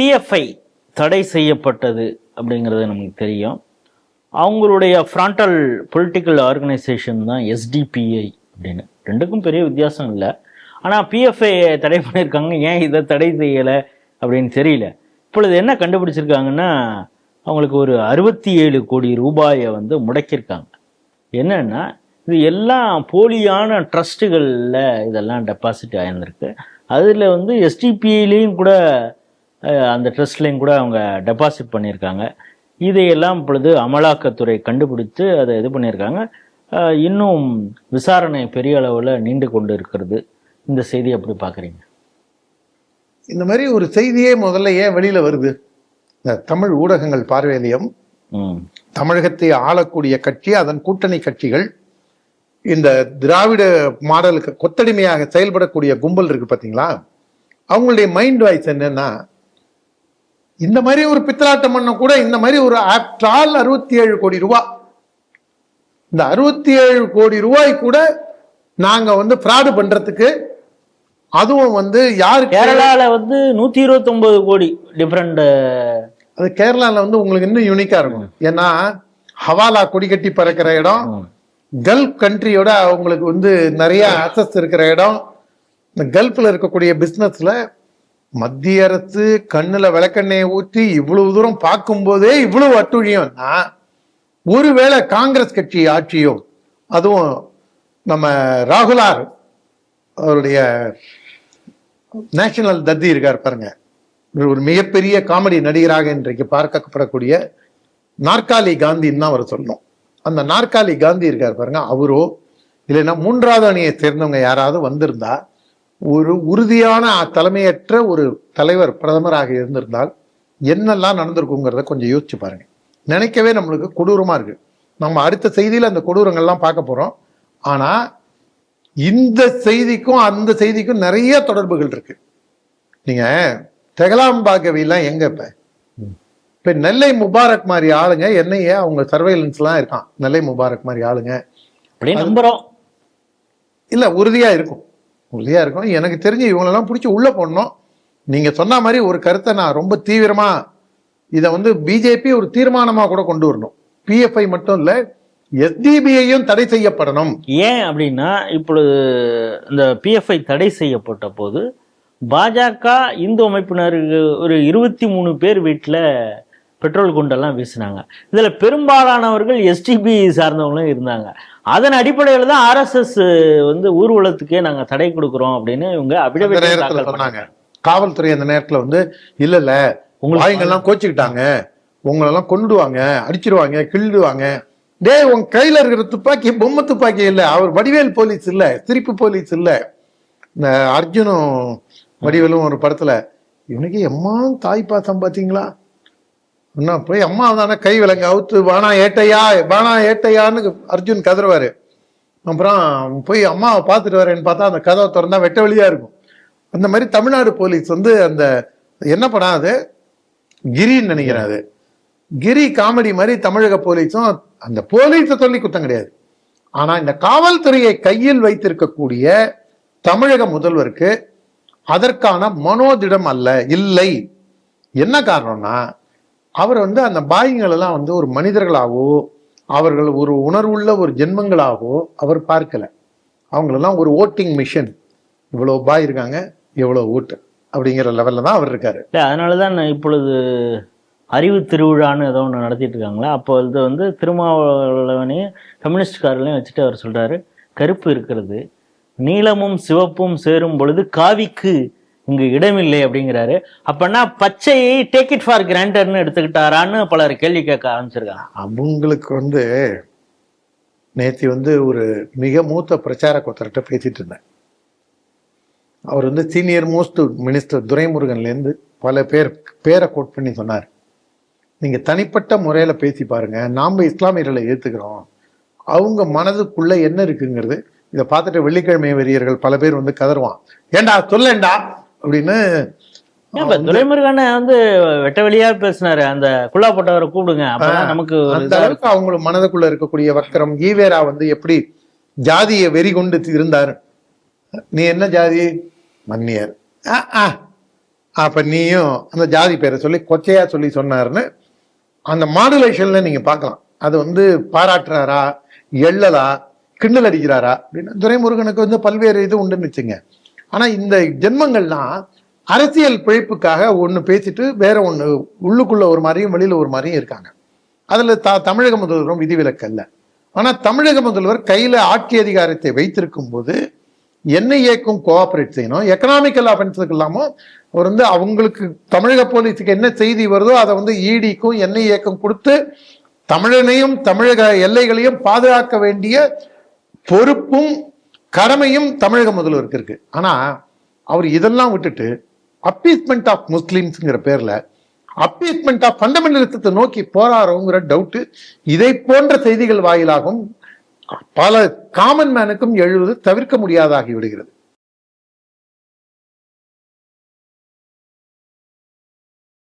PFI தடை செய்யப்பட்டது அப்படிங்கிறது நமக்கு தெரியும். அவங்களுடைய ஃப்ராண்டல் பொலிட்டிக்கல் ஆர்கனைசேஷன் தான் எஸ்டிபிஐ அப்படின்னு. ரெண்டுக்கும் பெரிய வித்தியாசம் இல்லை. ஆனால் பிஎஃப்ஐ தடை பண்ணியிருக்காங்க ஏன் இதை தடை செய்யலை அப்படின்னு தெரியல. இப்பொழுது என்ன கண்டுபிடிச்சிருக்காங்கன்னா அவங்களுக்கு ஒரு அறுபத்தி ஏழு கோடி ரூபாயை வந்து முடக்கியிருக்காங்க. என்னென்னா இது எல்லாம் போலியான ட்ரஸ்ட்டுகளில் இதெல்லாம் டெபாசிட் ஆயிருந்திருக்கு. அதில் வந்து எஸ்டிபிஐலேயும் கூட அந்த ட்ரஸ்ட்லேயும் கூட அவங்க டெபாசிட் பண்ணியிருக்காங்க. இதையெல்லாம் இப்பொழுது அமலாக்கத்துறை கண்டுபிடித்து அதை இது பண்ணியிருக்காங்க. இன்னும் விசாரணை பெரிய அளவில் நீண்டு கொண்டு இருக்கிறது. இந்த செய்தி எப்படி பார்க்குறீங்க? இந்த மாதிரி ஒரு செய்தியே முதல்ல ஏன் வெளியில வருது? இந்த தமிழ் ஊடகங்கள் பார்வையிலையும் தமிழகத்தை ஆளக்கூடிய கட்சி அதன் கூட்டணி கட்சிகள் இந்த திராவிட மாடலுக்கு கொத்தடிமையாக செயல்படக்கூடிய கும்பல் இருக்கு பாத்தீங்களா? அவங்களுடைய மைண்ட் வாய்ஸ் என்னன்னா இந்த மாதிரி ஒரு பித்தலாட்டம் பண்ண கூட இந்த மாதிரி ஒரு ஆஃப்டர் ஆல் அறுபத்தி ஏழு கோடி ரூபாய் இந்த அறுபத்தி ஏழு கோடி ரூபாய் கூட நாங்க வந்து ஃப்ராடு பண்றதுக்கு அதுவும் வந்து யாருக்கு கேரளால வந்து நூற்றி இருபத்தொம்பது கோடி டிஃப்ரெண்ட் அது கேரளால வந்து உங்களுக்கு இன்னும் யூனிக்கா இருக்கும். ஏன்னா ஹவாலா கொடி கட்டி பறக்கிற இடம் கல்ஃப் கண்ட்ரியோட அவங்களுக்கு வந்து நிறைய அசஸ் இருக்கிற இடம். இந்த கல்ஃப்ல இருக்கக்கூடிய பிசினஸ்ல மத்திய அரசு கண்ணுல விளக்கெண்ணெயை ஊற்றி இவ்வளவு தூரம் பார்க்கும்போதே இவ்வளவு அட்டுழியம்னா ஒருவேளை காங்கிரஸ் கட்சி ஆட்சியோ அதுவும் நம்ம ராகுலார் அவருடைய நேஷனல் தத்தி இருக்கார் பாருங்க. ஒரு மிகப்பெரிய காமெடி நடிகராக இன்றைக்கு பார்க்கப்படக்கூடிய நாற்காலி காந்தின்னு தான் அவர் சொல்லணும். அந்த நாற்காலி காந்தி இருக்கார் பாருங்க அவரோ இல்லைன்னா மூன்றாவது அணியை சேர்ந்தவங்க யாராவது வந்திருந்தா ஒரு உறுதியான தலைமையற்ற ஒரு தலைவர் பிரதமராக இருந்திருந்தால் என்னெல்லாம் நடந்திருக்குங்கிறத கொஞ்சம் யோசிச்சு பாருங்க. நினைக்கவே நம்மளுக்கு கொடூரமா இருக்கு. நம்ம அடுத்த செய்தியில அந்த கொடூரங்கள்லாம் பார்க்க போறோம். ஆனா இந்த செய்திக்கும் அந்த செய்திக்கும் நிறைய தொடர்புகள் இருக்கு. நீங்க தெகலாம்பாகவிலாம் எங்க இப்ப? இப்ப நெல்லை முபாரக் மாதிரி ஆளுங்க என்னையே அவங்க சர்வைலன்ஸ் எல்லாம் இருக்கான். நெல்லை முபாரக் மாதிரி ஆளுங்க. அப்படி நம்புறோம். இல்ல உறுதியா இருக்கும். உறுதியாக இருக்கும் எனக்கு தெரிஞ்சு இவங்களெல்லாம் பிடிச்சி உள்ளே போடணும். நீங்கள் சொன்ன மாதிரி ஒரு கருத்தை நான் ரொம்ப தீவிரமாக இதை வந்து பிஜேபி ஒரு தீர்மானமாக கூட கொண்டு வரணும். பிஎஃப்ஐ மட்டும் இல்லை எஸ்டிபிஐயும் தடை செய்யப்படணும். ஏன் அப்படின்னா இப்பொழுது இந்த பிஎஃப்ஐ தடை செய்யப்பட்ட போது பாஜக இந்து அமைப்பினருக்கு ஒரு இருபத்தி மூணு பேர் வீட்டில் பெட்ரோல் குண்டெல்லாம் வீசினாங்க. இதில் பெரும்பாலானவர்கள் எஸ்டிபி சார்ந்தவங்களும் இருந்தாங்க. அதன் அடிப்படையில் தான் ஆர்எஸ்எஸ் வந்து ஊர்வலத்துக்கே நாங்கள் தடை கொடுக்குறோம் அப்படின்னு இவங்க சொன்னாங்க. காவல்துறை அந்த நேரத்துல வந்து இல்ல இல்ல வாய்ங்கெல்லாம் கோச்சுக்கிட்டாங்க. உங்களெல்லாம் கொண்டுடுவாங்க அடிச்சிருவாங்க கிள்ளிடுவாங்க டேய் உன் கையில இருக்கிற துப்பாக்கி பொம்மை துப்பாக்கி இல்ல. அவர் வடிவேல் போலீஸ் இல்ல. சிரிப்பு போலீஸ் இல்ல. இந்த அர்ஜுனும் வடிவேலும் ஒரு படத்துல இவனுக்கு எம்மா தாய் பாசம் பாத்தீங்களா? என்ன போய் அம்மா தானே கை விலங்கு அவுத்து பானா ஏட்டையா பானா ஏட்டையான்னு அர்ஜுன் கதறுவாரு. அப்புறம் போய் அம்மாவை பார்த்துட்டு வரேன்னு பார்த்தா அந்த கதவை திறந்தா வெட்ட வழியா இருக்கும். அந்த மாதிரி தமிழ்நாடு போலீஸ் வந்து அந்த என்ன படம் அது? கிரின்னு நினைக்கிறேன் அது. கிரி காமெடி மாதிரி தமிழக போலீஸும் அந்த போலீஸை சொல்லி குத்தம் கிடையாது. ஆனா இந்த காவல்துறையை கையில் வைத்திருக்கக்கூடிய தமிழக முதல்வருக்கு அதற்கான மனோதிடம் அல்ல இல்லை. என்ன காரணம்னா அவர் வந்து அந்த பாய்கள் வந்து ஒரு மனிதர்களாகவோ அவர்கள் ஒரு உணர்வுள்ள ஒரு ஜென்மங்களாகவோ அவர் பார்க்கலை. அவங்களெல்லாம் ஒரு ஓட்டிங் மிஷின். இவ்வளோ பாய் இருக்காங்க இவ்வளோ ஓட்டு அப்படிங்கிற லெவலில் தான் அவர் இருக்காரு. இல்லை அதனால தான் நான் இப்பொழுது அறிவு திருவிழான்னு ஏதோ ஒன்று நடத்திட்டு இருக்காங்களா? அப்போ இது வந்து திருமாவளவனையும் கம்யூனிஸ்ட்காரர்களையும் வச்சுட்டு அவர் சொல்கிறாரு கருப்பு இருக்கிறது நீலமும் சிவப்பும் சேரும் பொழுது காவிக்கு இங்கு இடமில்லை அப்படிங்கிறாரு. அப்படின்னா பச்சையை டேக் இட் ஃபார் கிராண்டர்னு எடுத்துக்கிட்டாரான்னு பலர் கேள்வி கேட்க ஆரம்பிச்சிருக்காங்க. அவங்களுக்கு வந்து நேத்தி வந்து ஒரு மிக மூத்த பிரச்சார கொத்தர்கிட்ட பேசிட்டு இருந்தேன். அவர் வந்து சீனியர் மோஸ்ட் மினிஸ்டர் துரைமுருகன்லேருந்து பல பேர் பேரை கோட் பண்ணி சொன்னார். நீங்கள் தனிப்பட்ட முறையில் பேசி பாருங்க நாம் இஸ்லாமியர்களை ஏற்றுக்கிறோம் அவங்க மனதுக்குள்ளே என்ன இருக்குங்கிறது இதை பார்த்துட்டு வெள்ளிக்கிழமை வெறியர்கள் பல பேர் வந்து கதறுவான். ஏண்டா சொல்லேண்டா? அப்படின்னு துரைமுருகனை வந்து வெட்ட வெளியா பேசினாரு. அந்த குள்ளா போட்டவரை கூப்பிடுங்க. அப்பதான் நமக்கு அந்த அளவுக்கு அவங்க மனதுக்குள்ள இருக்கக்கூடிய வக்கரம் ஈவேரா வந்து எப்படி ஜாதியை வெறி கொண்டு இருந்தார்? நீ என்ன ஜாதி? மன்னியர். அப்ப நீயும் அந்த ஜாதி பேரை சொல்லி கொச்சையா சொல்லி சொன்னாருன்னு அந்த மாடுலேஷன்ல நீங்க பார்க்கலாம். அது வந்து பாராட்டுறாரா எள்ளலா கிண்டல் அடிக்கிறாரா அப்படின்னு துரைமுருகனுக்கு வந்து பல்வேறு இது உண்டுன்னு வச்சுங்க. ஆனால் இந்த ஜென்மங்கள்லாம் அரசியல் பிழைப்புக்காக ஒன்று பேசிட்டு வேற ஒன்று உள்ளுக்குள்ள ஒரு மாதிரியும் வெளியில் ஒரு மாதிரியும் இருக்காங்க. அதில் த தமிழக முதல்வரும் விதிவிலக்கு அல்ல. ஆனால் தமிழக முதல்வர் கையில் ஆட்சி அதிகாரத்தை வைத்திருக்கும் போது என்ன இயக்கும் கோஆபரேட் செய்யணும் எக்கனாமிக்கல் அஃபென்ஸுக்கு இல்லாமல் அவர் வந்து அவங்களுக்கு தமிழக போலீஸுக்கு என்ன செய்தி வருதோ அதை வந்து ஈடிக்கும் எண்ணெய் இயக்கம் கொடுத்து தமிழனையும் தமிழக எல்லைகளையும் பாதுகாக்க வேண்டிய பொறுப்பும் கடமையும் தமிழக முதல்வருக்கு இருக்கு. ஆனா அவர் இதெல்லாம் விட்டுட்டு அப்பீஸ்மெண்ட் ஆஃப் முஸ்லீம்ஸுங்கிற பேர்ல அப்பீஸ்மெண்ட் ஆஃப் ஃபண்டமெண்டலிசத்தை நோக்கி போராடுறோங்கிற டவுட்டு இதை போன்ற செய்திகள் வாயிலாகவும் பல காமன் மேனுக்கும் எழுவது தவிர்க்க முடியாதாகி விடுகிறது.